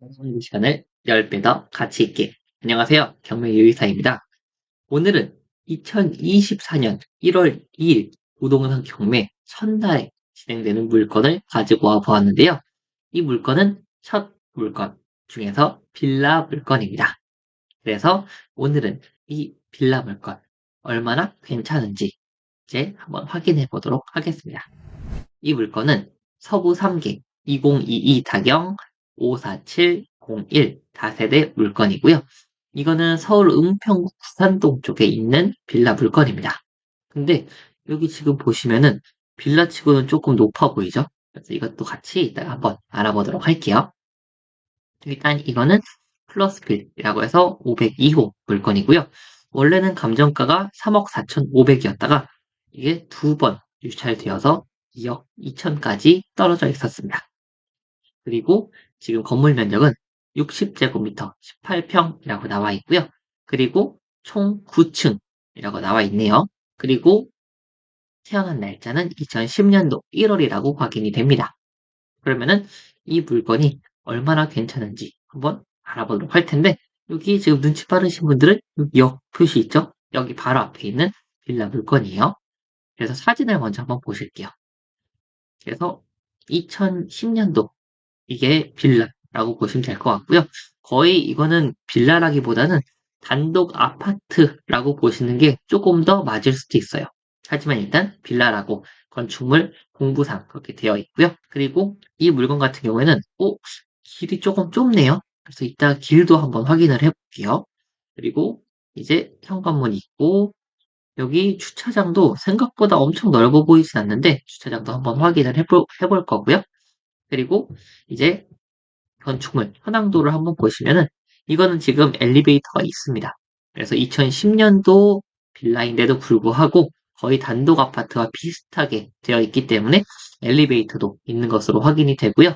이 시간을 10배 더 가치 있게. 안녕하세요. 경매 유이사입니다. 오늘은 2024년 1월 2일 부동산 경매 첫날에 진행되는 물건을 가지고 와 보았는데요. 이 물건은 첫 물건 중에서 빌라 물건입니다. 그래서 오늘은 이 빌라 물건 얼마나 괜찮은지 이제 한번 확인해 보도록 하겠습니다. 이 물건은 서부 3개 2022 다경 54701 다세대 물건이고요. 이거는 서울 은평구 구산동 쪽에 있는 빌라 물건입니다. 근데 여기 지금 보시면은 빌라 치고는 조금 높아 보이죠? 그래서 이것도 같이 이따가 한번 알아보도록 할게요. 일단 이거는 플러스빌이라고 해서 502호 물건이고요. 원래는 감정가가 3억 4,500이었다가 이게 두 번 유찰되어서 2억 2천까지 떨어져 있었습니다. 그리고 지금 건물 면적은 60제곱미터 18평이라고 나와 있고요. 그리고 총 9층이라고 나와 있네요. 그리고 태어난 날짜는 2010년도 1월이라고 확인이 됩니다. 그러면은 이 물건이 얼마나 괜찮은지 한번 알아보도록 할 텐데 여기 지금 눈치 빠르신 분들은 여기 역 표시 있죠? 여기 바로 앞에 있는 빌라 물건이에요. 그래서 사진을 먼저 한번 보실게요. 그래서 2010년도 이게 빌라라고 보시면 될 것 같고요. 거의 이거는 빌라라기보다는 단독 아파트라고 보시는 게 조금 더 맞을 수도 있어요. 하지만 일단 빌라라고 건축물 공부상 그렇게 되어 있고요. 그리고 이 물건 같은 경우에는 어, 길이 조금 좁네요. 그래서 이따 길도 한번 확인을 해볼게요. 그리고 이제 현관문이 있고 여기 주차장도 생각보다 엄청 넓어 보이진 않는데 주차장도 한번 확인을 해볼, 해볼 거고요. 그리고 이제 건축물 현황도를 한번 보시면은 이거는 지금 엘리베이터가 있습니다. 그래서 2010년도 빌라인데도 불구하고 거의 단독 아파트와 비슷하게 되어 있기 때문에 엘리베이터도 있는 것으로 확인이 되고요.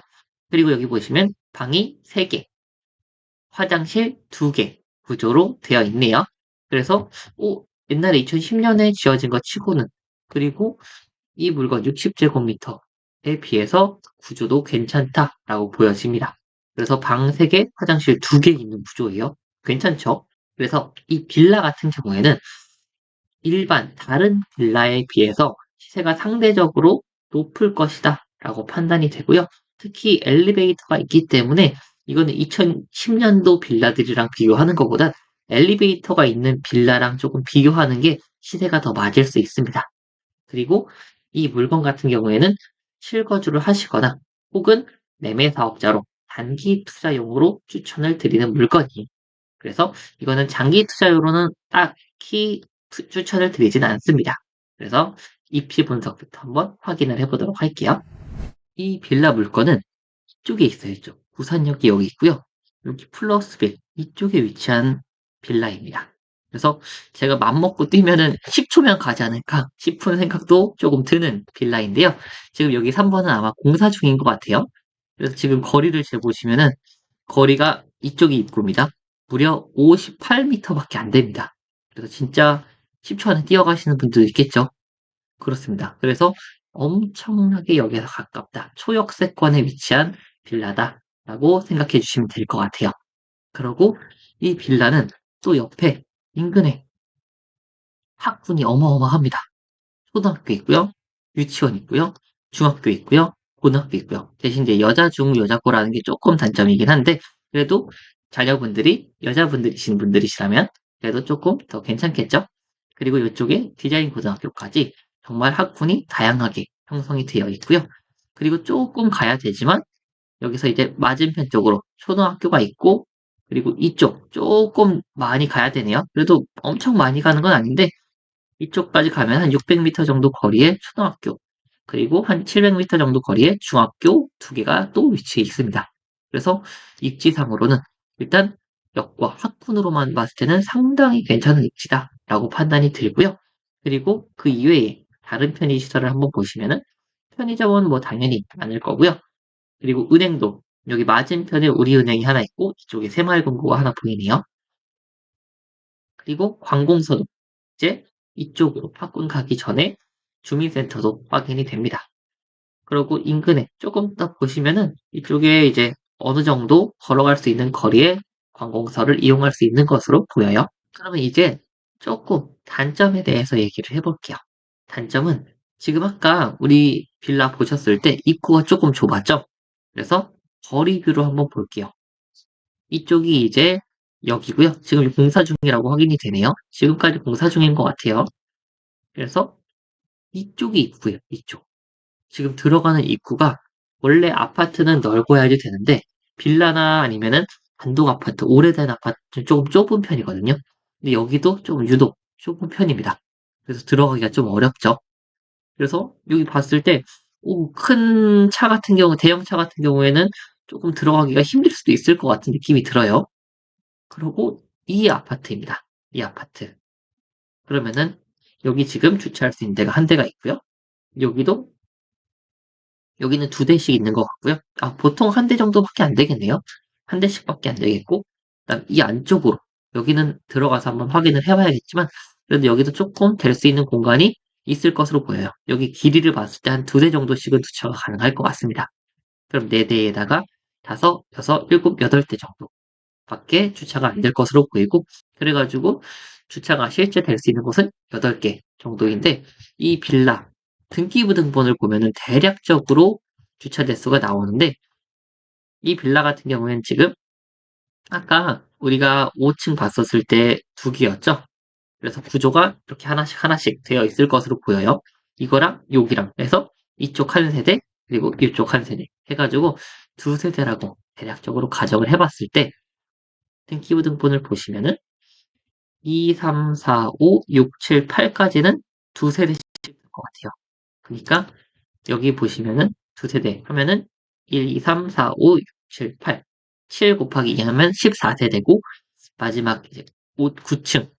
그리고 여기 보시면 방이 3개, 화장실 2개 구조로 되어 있네요. 그래서 오, 옛날에 2010년에 지어진 것 치고는 그리고 이 물건 60제곱미터에 비해서 구조도 괜찮다라고 보여집니다. 그래서 방 3개, 화장실 2개 있는 구조예요. 괜찮죠? 그래서 이 빌라 같은 경우에는 일반 다른 빌라에 비해서 시세가 상대적으로 높을 것이다 라고 판단이 되고요. 특히 엘리베이터가 있기 때문에 이거는 2010년도 빌라들이랑 비교하는 것보다 엘리베이터가 있는 빌라랑 조금 비교하는 게 시세가 더 맞을 수 있습니다. 그리고 이 물건 같은 경우에는 실거주를 하시거나 혹은 매매 사업자로 단기 투자용으로 추천을 드리는 물건이에요. 그래서 이거는 장기 투자용으로는 딱히 추천을 드리진 않습니다. 그래서 입시 분석부터 한번 확인을 해보도록 할게요. 이 빌라 물건은 이쪽에 있어요. 이쪽. 부산역이 여기 있고요. 여기 플러스빌 이쪽에 위치한 빌라입니다. 그래서 제가 맘먹고 뛰면은 10초면 가지 않을까 싶은 생각도 조금 드는 빌라인데요. 지금 여기 3번은 아마 공사 중인 것 같아요. 그래서 지금 거리를 재보시면은 거리가 이쪽이 입구입니다. 무려 58m밖에 안 됩니다. 그래서 진짜 10초 안에 뛰어가시는 분도 있겠죠. 그렇습니다. 그래서 엄청나게 여기서 가깝다. 초역세권에 위치한 빌라다라고 생각해 주시면 될 것 같아요. 그리고 이 빌라는 또 옆에 인근에 학군이 어마어마합니다. 초등학교 있고요. 유치원 있고요. 중학교 있고요. 고등학교 있고요. 대신 이제 여자 중 여자고라는 게 조금 단점이긴 한데 그래도 자녀분들이 여자분들이신 분들이시라면 그래도 조금 더 괜찮겠죠? 그리고 이쪽에 디자인 고등학교까지 정말 학군이 다양하게 형성이 되어 있고요. 그리고 조금 가야 되지만 여기서 이제 맞은편 쪽으로 초등학교가 있고 그리고 이쪽 조금 많이 가야 되네요. 그래도 엄청 많이 가는 건 아닌데 이쪽까지 가면 한 600m 정도 거리에 초등학교 그리고 한 700m 정도 거리에 중학교 두 개가 또 위치해 있습니다. 그래서 입지상으로는 일단 역과 학군으로만 봤을 때는 상당히 괜찮은 입지다라고 판단이 들고요. 그리고 그 이외에 다른 편의시설을 한번 보시면은 편의점은 뭐 당연히 많을 거고요. 그리고 은행도 여기 맞은편에 우리은행이 하나 있고 이쪽에 새마을금고가 하나 보이네요. 그리고 관공서도 이제 이쪽으로 파꾼 가기 전에 주민센터도 확인이 됩니다. 그리고 인근에 조금 더 보시면은 이쪽에 이제 어느 정도 걸어갈 수 있는 거리에 관공서를 이용할 수 있는 것으로 보여요. 그러면 이제 조금 단점에 대해서 얘기를 해볼게요. 단점은 지금 아까 우리 빌라 보셨을 때 입구가 조금 좁았죠? 그래서 거리뷰로 한번 볼게요. 이쪽이 이제 여기고요. 지금 공사 중이라고 확인이 되네요. 지금까지 공사 중인 것 같아요. 그래서 이쪽이 입구예요. 이쪽. 지금 들어가는 입구가 원래 아파트는 넓어야지 되는데 빌라나 아니면은 단독 아파트, 오래된 아파트는 조금 좁은 편이거든요. 근데 여기도 좀 유독 좁은 편입니다. 그래서 들어가기가 좀 어렵죠. 그래서 여기 봤을 때, 큰 차 같은 경우, 대형 차 같은 경우에는 조금 들어가기가 힘들 수도 있을 것 같은 느낌이 들어요. 그리고 이 아파트입니다. 이 아파트. 그러면은 여기 지금 주차할 수 있는 데가 한 대가 있고요. 여기도 여기는 두 대씩 있는 것 같고요. 아, 보통 한 대 정도밖에 안 되겠네요. 한 대씩밖에 안 되겠고, 그다음 이 안쪽으로 여기는 들어가서 한번 확인을 해봐야겠지만, 그래도 여기도 조금 될 수 있는 공간이 있을 것으로 보여요. 여기 길이를 봤을 때 한 두 대 정도씩은 주차가 가능할 것 같습니다. 그럼 네 대에다가 다섯, 여섯, 일곱, 여덟 대 정도 밖에 주차가 안 될 것으로 보이고, 그래가지고 주차가 실제 될 수 있는 곳은 8개 정도인데, 이 빌라 등기부 등본을 보면은 대략적으로 주차 대수가 나오는데, 이 빌라 같은 경우에는 지금 아까 우리가 5층 봤었을 때 두 개였죠? 그래서 구조가 이렇게 하나씩 하나씩 되어 있을 것으로 보여요. 이거랑 여기랑 해서 이쪽 한 세대 그리고 이쪽 한 세대 해가지고 두 세대라고 대략적으로 가정을 해봤을 때 등기부등본을 보시면은 2, 3, 4, 5, 6, 7, 8까지는 두 세대씩 될 것 같아요. 그러니까 여기 보시면은 두 세대 하면은 1, 2, 3, 4, 5, 6, 7, 8. 7 곱하기 2 하면 14세대고 마지막 이제 5, 9층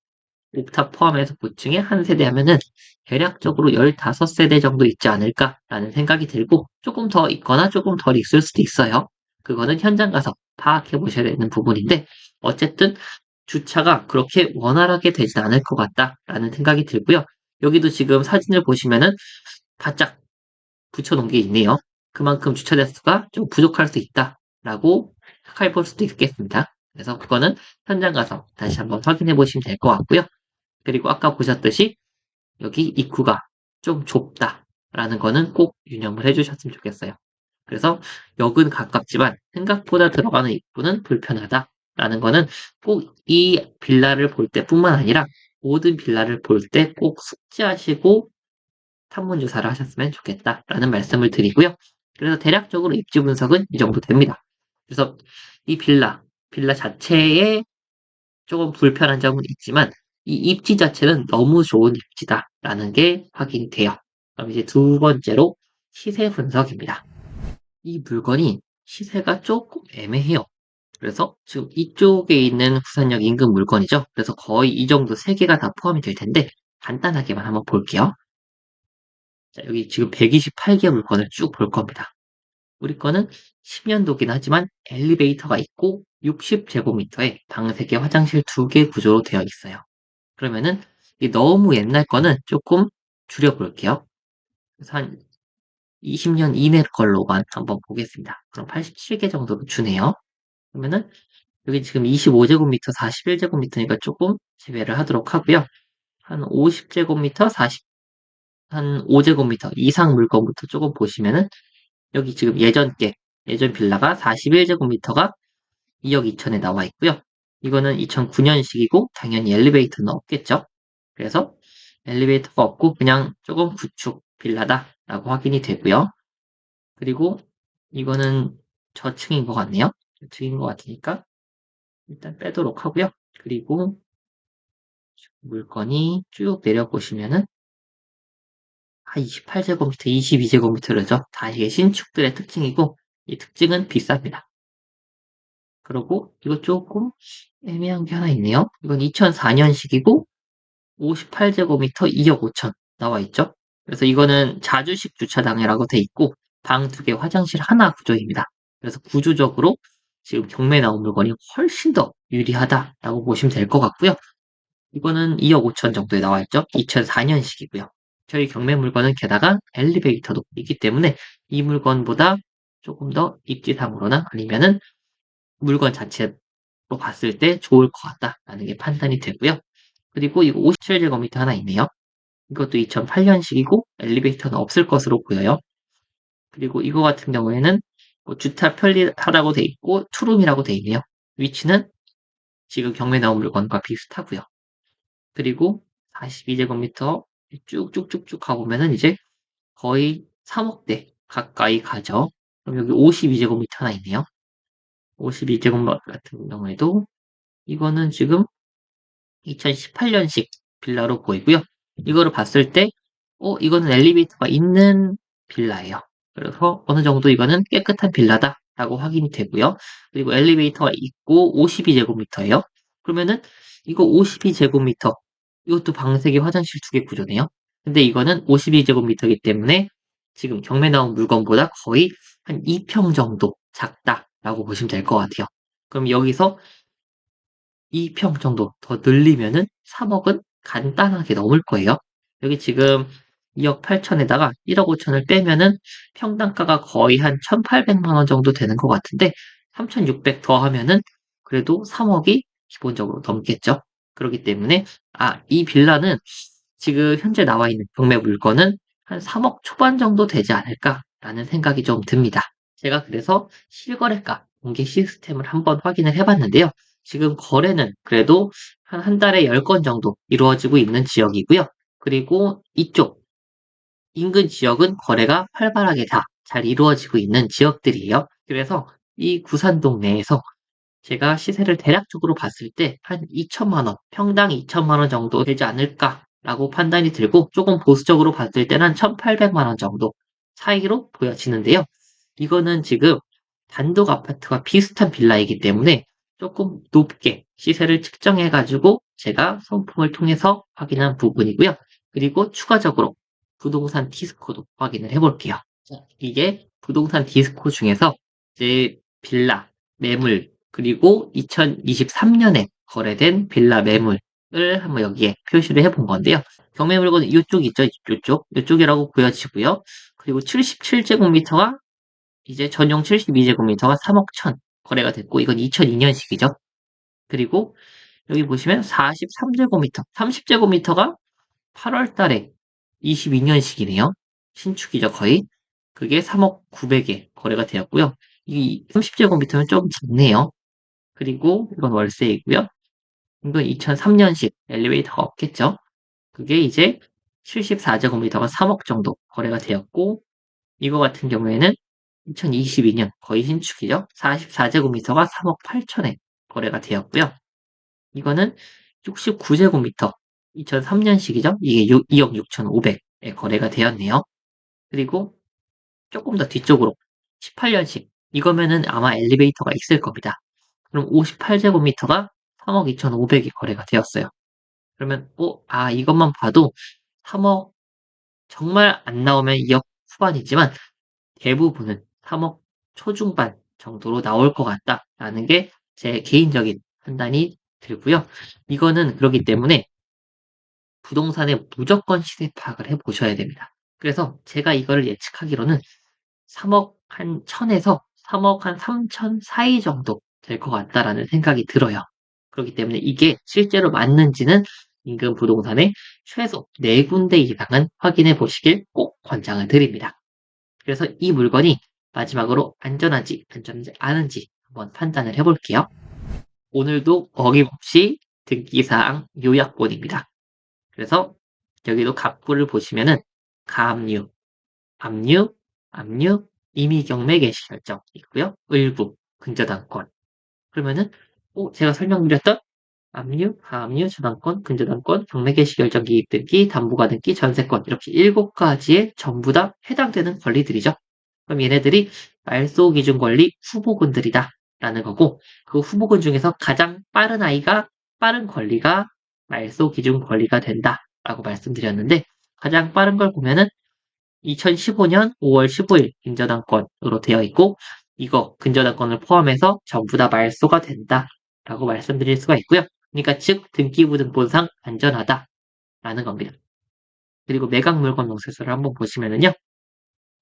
옥탑 포함해서 9층에 한 세대 하면은 대략적으로 15세대 정도 있지 않을까라는 생각이 들고 조금 더 있거나 조금 덜 있을 수도 있어요. 그거는 현장 가서 파악해 보셔야 되는 부분인데 어쨌든 주차가 그렇게 원활하게 되진 않을 것 같다라는 생각이 들고요. 여기도 지금 사진을 보시면은 바짝 붙여놓은 게 있네요. 그만큼 주차 대수가 좀 부족할 수 있다라고 생각해 볼 수도 있겠습니다. 그래서 그거는 현장 가서 다시 한번 확인해 보시면 될 것 같고요. 그리고 아까 보셨듯이 여기 입구가 좀 좁다라는 거는 꼭 유념을 해주셨으면 좋겠어요. 그래서 역은 가깝지만 생각보다 들어가는 입구는 불편하다라는 거는 꼭 이 빌라를 볼 때뿐만 아니라 모든 빌라를 볼 때 꼭 숙지하시고 탐문 조사를 하셨으면 좋겠다라는 말씀을 드리고요. 그래서 대략적으로 입지 분석은 이 정도 됩니다. 그래서 이 빌라, 빌라 자체에 조금 불편한 점은 있지만 이 입지 자체는 너무 좋은 입지다라는 게 확인이 돼요. 그럼 이제 두 번째로 시세 분석입니다. 이 물건이 시세가 조금 애매해요. 그래서 지금 이쪽에 있는 부산역 인근 물건이죠. 그래서 거의 이 정도 세 개가 다 포함이 될 텐데 간단하게만 한번 볼게요. 자, 여기 지금 128개 물건을 쭉 볼 겁니다. 우리 거는 10년도긴 하지만 엘리베이터가 있고 60제곱미터에 방 3개, 화장실 2개 구조로 되어 있어요. 그러면은 너무 옛날 거는 조금 줄여볼게요. 그래서 한 20년 이내 걸로만 한번 보겠습니다. 그럼 87개 정도로 주네요. 그러면은 여기 지금 25제곱미터, 41제곱미터니까 조금 제외를 하도록 하고요. 한 50제곱미터, 40, 한 5제곱미터 이상 물건부터 조금 보시면은 여기 지금 예전 게, 예전 빌라가 41제곱미터가 2억 2천에 나와 있고요. 이거는 2009년식이고 당연히 엘리베이터는 없겠죠. 그래서 엘리베이터가 없고 그냥 조금 구축 빌라다라고 확인이 되고요. 그리고 이거는 저층인 것 같네요. 저층인 것 같으니까 일단 빼도록 하고요. 그리고 물건이 쭉 내려보시면은 28제곱미터, 22제곱미터죠. 다 이게 신축들의 특징이고 이 특징은 비쌉니다. 그리고 이거 조금 애매한 게 하나 있네요. 이건 2004년식이고 58제곱미터 2억 5천 나와 있죠. 그래서 이거는 자주식 주차장이라고 돼 있고 방 두 개, 화장실 하나 구조입니다. 그래서 구조적으로 지금 경매 나온 물건이 훨씬 더 유리하다라고 보시면 될 것 같고요. 이거는 2억 5천 정도에 나와 있죠. 2004년식이고요. 저희 경매 물건은 게다가 엘리베이터도 있기 때문에 이 물건보다 조금 더 입지상으로나 아니면은 물건 자체로 봤을 때 좋을 것 같다라는 게 판단이 되고요. 그리고 이거 57제곱미터 하나 있네요. 이것도 2008년식이고 엘리베이터는 없을 것으로 보여요. 그리고 이거 같은 경우에는 뭐 주차 편리하다고 돼 있고 투룸이라고 돼 있네요. 위치는 지금 경매 나온 물건과 비슷하고요. 그리고 42제곱미터 쭉쭉쭉쭉 가보면은 이제 거의 3억대 가까이 가죠. 그럼 여기 52제곱미터 하나 있네요. 52제곱미터 같은 경우에도 이거는 지금 2018년식 빌라로 보이고요. 이거를 봤을 때, 어, 이거는 엘리베이터가 있는 빌라예요. 그래서 어느 정도 이거는 깨끗한 빌라다라고 확인이 되고요. 그리고 엘리베이터가 있고 52제곱미터예요. 그러면은 이거 52제곱미터 이것도 방세기 화장실 두 개 구조네요. 근데 이거는 52제곱미터이기 때문에 지금 경매 나온 물건보다 거의 한 2평 정도 작다 라고 보시면 될 것 같아요. 그럼 여기서 2평 정도 더 늘리면은 3억은 간단하게 넘을 거예요. 여기 지금 2억 8천에다가 1억 5천을 빼면은 평당가가 거의 한 1,800만 원 정도 되는 것 같은데 3,600 더하면은 그래도 3억이 기본적으로 넘겠죠. 그렇기 때문에 아, 이 빌라는 지금 현재 나와 있는 경매 물건은 한 3억 초반 정도 되지 않을까라는 생각이 좀 듭니다. 제가 그래서 실거래가 공개 시스템을 한번 확인을 해봤는데요. 지금 거래는 그래도 한 한 달에 10건 정도 이루어지고 있는 지역이고요. 그리고 이쪽 인근 지역은 거래가 활발하게 다 잘 이루어지고 있는 지역들이에요. 그래서 이 구산동 내에서 제가 시세를 대략적으로 봤을 때 한 2천만 원, 평당 2천만 원 정도 되지 않을까라고 판단이 들고 조금 보수적으로 봤을 때는 한 1,800만 원 정도 차이로 보여지는데요. 이거는 지금 단독 아파트와 비슷한 빌라이기 때문에 조금 높게 시세를 측정해 가지고 제가 손품을 통해서 확인한 부분이고요. 그리고 추가적으로 부동산 디스코도 확인을 해 볼게요. 이게 부동산 디스코 중에서 이제 빌라, 매물, 그리고 2023년에 거래된 빌라 매물을 한번 여기에 표시를 해 본 건데요. 경매 물건은 이쪽 있죠? 이쪽, 이쪽이라고 보여지고요. 그리고 77제곱미터가 이제 전용 72제곱미터가 3억 1천 거래가 됐고 이건 2002년식이죠. 그리고 여기 보시면 43제곱미터, 30제곱미터가 8월 달에 22년식이네요. 신축이죠, 거의. 그게 3억 900에 거래가 되었고요. 이 30제곱미터는 좀 작네요. 그리고 이건 월세이고요. 이건 2003년식 엘리베이터가 없겠죠. 그게 이제 74제곱미터가 3억 정도 거래가 되었고 이거 같은 경우에는 2022년 거의 신축이죠. 44제곱미터가 3억 8천에 거래가 되었고요. 이거는 69제곱미터 2003년식이죠. 이게 2억 6,500에 거래가 되었네요. 그리고 조금 더 뒤쪽으로 18년식 이거면은 아마 엘리베이터가 있을 겁니다. 그럼 58제곱미터가 3억 2,500이 거래가 되었어요. 그러면 어, 아 이것만 봐도 3억 정말 안 나오면 2억 후반이지만 대부분은 3억 초중반 정도로 나올 것 같다라는 게 제 개인적인 판단이 들고요. 이거는 그렇기 때문에 부동산의 무조건 시세 파악을 해보셔야 됩니다. 그래서 제가 이거를 예측하기로는 3억 한 1000에서 3억 한 3천 사이 정도 될 것 같다라는 생각이 들어요. 그렇기 때문에 이게 실제로 맞는지는 인근 부동산의 최소 4군데 이상은 확인해 보시길 꼭 권장을 드립니다. 그래서 이 물건이 마지막으로 안전한지 안전하지 않은지 한번 판단을 해볼게요. 오늘도 어김없이 등기사항 요약본입니다. 그래서 여기도 갑구를 보시면은 가압류, 압류, 압류, 임의경매 개시 결정 있고요. 을부, 근저당권. 그러면은 어, 제가 설명드렸던 압류, 하압류, 저당권, 근저당권, 경매 개시 결정 기입 등기, 담보가 등기, 전세권 이렇게 일곱 가지에 전부 다 해당되는 권리들이죠. 그럼 얘네들이 말소 기준 권리 후보군들이다 라는 거고 그 후보군 중에서 가장 빠른 아이가 빠른 권리가 말소 기준 권리가 된다 라고 말씀드렸는데 가장 빠른 걸 보면은 2015년 5월 15일 근저당권으로 되어 있고 이거 근저당권을 포함해서 전부 다 말소가 된다 라고 말씀드릴 수가 있고요. 그러니까 즉 등기부 등본상 안전하다 라는 겁니다. 그리고 매각 물건 명세서를 한번 보시면은요.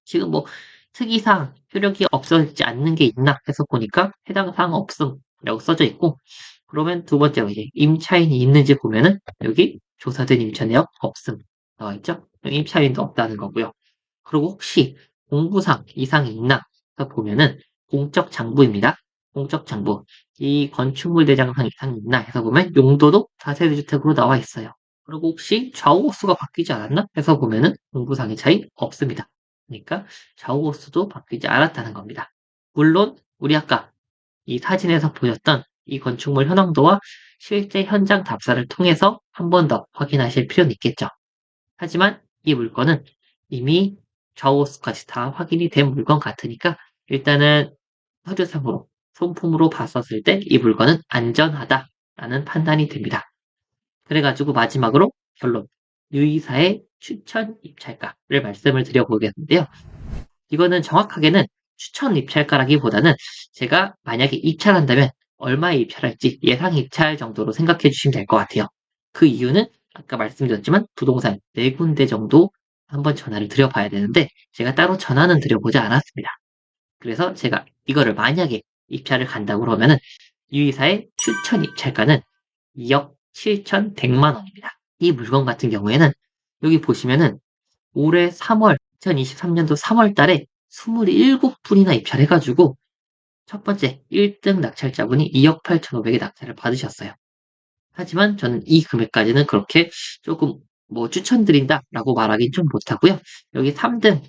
지금 뭐 특이사항, 효력이 없어지지 않는 게 있나 해서 보니까 해당 사항 없음이라고 써져 있고 그러면 두 번째로 이제 임차인이 있는지 보면은 여기 조사된 임차 내역 없음 나와 있죠. 임차인도 없다는 거고요. 그리고 혹시 공부상 이상이 있나 해서 보면은 공적 장부입니다. 공적 장부. 이 건축물 대장상 이상이 있나 해서 보면 용도도 다세대 주택으로 나와 있어요. 그리고 혹시 좌우 호수가 바뀌지 않았나 해서 보면은 공부상의 차이 없습니다. 그러니까 좌우 호수도 바뀌지 않았다는 겁니다. 물론 우리 아까 이 사진에서 보였던 이 건축물 현황도와 실제 현장 답사를 통해서 한 번 더 확인하실 필요는 있겠죠. 하지만 이 물건은 이미 좌우 호수까지 다 확인이 된 물건 같으니까 일단은 서류상으로 손품으로 봤었을 때 이 물건은 안전하다라는 판단이 됩니다. 그래가지고 마지막으로 결론. 유이사의 추천 입찰가를 말씀을 드려보겠는데요. 이거는 정확하게는 추천 입찰가라기보다는 제가 만약에 입찰한다면 얼마에 입찰할지 예상 입찰 정도로 생각해 주시면 될 것 같아요. 그 이유는 아까 말씀드렸지만 부동산 네 군데 정도 한번 전화를 드려봐야 되는데 제가 따로 전화는 드려보지 않았습니다. 그래서 제가 이거를 만약에 입찰을 간다고 그러면은 유이사의 추천 입찰가는 2억 7,100만 원입니다. 이 물건 같은 경우에는 여기 보시면은 올해 3월 2023년도 3월 달에 27분이나 입찰해가지고 첫 번째 1등 낙찰자분이 2억 8,500의 낙찰을 받으셨어요. 하지만 저는 이 금액까지는 그렇게 조금 뭐 추천드린다라고 말하긴 좀 못하고요. 여기 3등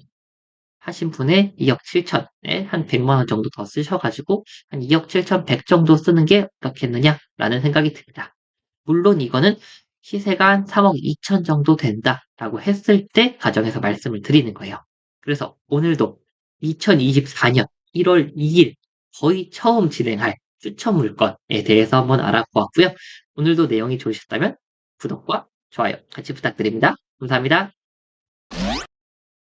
하신 분의 2억 7천에 한 100만 원 정도 더 쓰셔가지고 한 2억 7천 100 정도 쓰는 게 어떻겠느냐라는 생각이 듭니다. 물론 이거는 시세가 한 3억 2천 정도 된다라고 했을 때 가정에서 말씀을 드리는 거예요. 그래서 오늘도 2024년 1월 2일 거의 처음 진행할 추천 물건에 대해서 한번 알아보았고요. 오늘도 내용이 좋으셨다면 구독과 좋아요 같이 부탁드립니다. 감사합니다.